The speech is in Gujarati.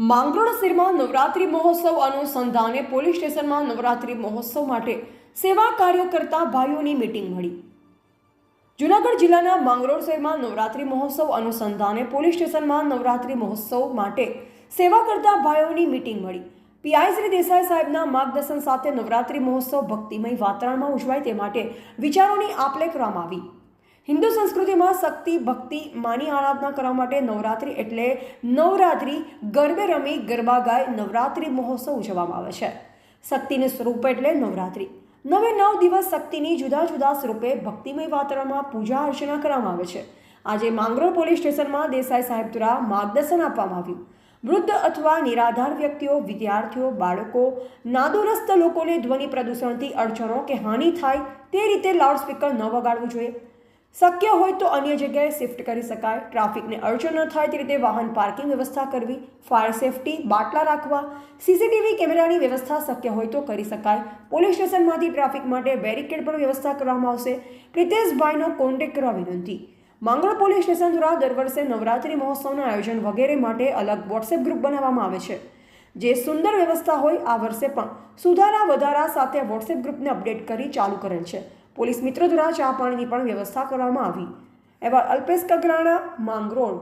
માંગરોળ શહેરમાં નવરાત્રિ મહોત્સવ અનુસંધાને પોલીસ સ્ટેશનમાં નવરાત્રિ મહોત્સવ માટે સેવા કાર્ય કરતા ભાઈઓની મીટિંગ મળી. જુનાગઢ જિલ્લાના માંગરોળ શહેરમાં નવરાત્રિ મહોત્સવ અનુસંધાને પોલીસ સ્ટેશનમાં નવરાત્રિ મહોત્સવ માટે સેવા કરતા ભાઈઓની મીટિંગ મળી. પીઆઈ શ્રી દેસાઈ સાહેબના માર્ગદર્શન સાથે નવરાત્રિ મહોત્સવ ભક્તિમય વાતાવરણમાં ઉજવાય તે માટે વિચારોની આપલે કરવામાં આવી. હિન્દુ સંસ્કૃતિમાં શક્તિ, ભક્તિ, માની આરાધના કરવા માટે નવરાત્રિ એટલે નવરાત્રિ ગરબે રમી ગરબા ગાય નવરાત્રિ મહોત્સવ ઉજવવામાં આવે છે. શક્તિનું સ્વરૂપ એટલે નવરાત્રિ. નવે નવ દિવસ શક્તિની જુદા જુદા સ્વરૂપે ભક્તિમય વાતાવરણમાં પૂજા અર્ચના કરવામાં આવે છે. આજે માંગરોળ પોલીસ સ્ટેશનમાં દેસાઈ સાહેબ દ્વારા માર્ગદર્શન આપવામાં આવ્યું. વૃદ્ધ અથવા નિરાધાર વ્યક્તિઓ, વિદ્યાર્થીઓ, બાળકો, નાદુરસ્ત લોકોને ધ્વનિ પ્રદૂષણથી અડચણો કે હાનિ થાય તે રીતે લાઉડસ્પીકર ન વગાડવું જોઈએ. શક્ય હોય તો અન્ય જગ્યાએ શિફ્ટ કરી શકાય. ટ્રાફિકને અડચણ ન થાય તે રીતે વાહન પાર્કિંગ વ્યવસ્થા કરવી, ફાયર સેફટી, બાટલા રાખવા, સીસીટીવી કેમેરાની વ્યવસ્થા શક્ય હોય તો કરી શકાય. પોલીસ સ્ટેશનમાંથી ટ્રાફિક માટે બેરિકેડ પણ વ્યવસ્થા કરવામાં આવશે. પ્રિતેશભાઈનો કોન્ટેક્ટ કરવા વિનંતી. માંગરોળ પોલીસ સ્ટેશન દ્વારા દર વર્ષે નવરાત્રિ મહોત્સવના આયોજન વગેરે માટે અલગ વોટ્સએપ ગ્રુપ બનાવવામાં આવે છે. જે સુંદર વ્યવસ્થા હોય, આ વર્ષે પણ સુધારા વધારા સાથે વોટ્સએપ ગ્રુપને અપડેટ કરી ચાલુ કરેલ છે. પોલીસ મિત્રો દ્વારા ચા પાણીની પણ વ્યવસ્થા કરવામાં આવી. એવા અલ્પેશ કગરાણા માંગરોળ.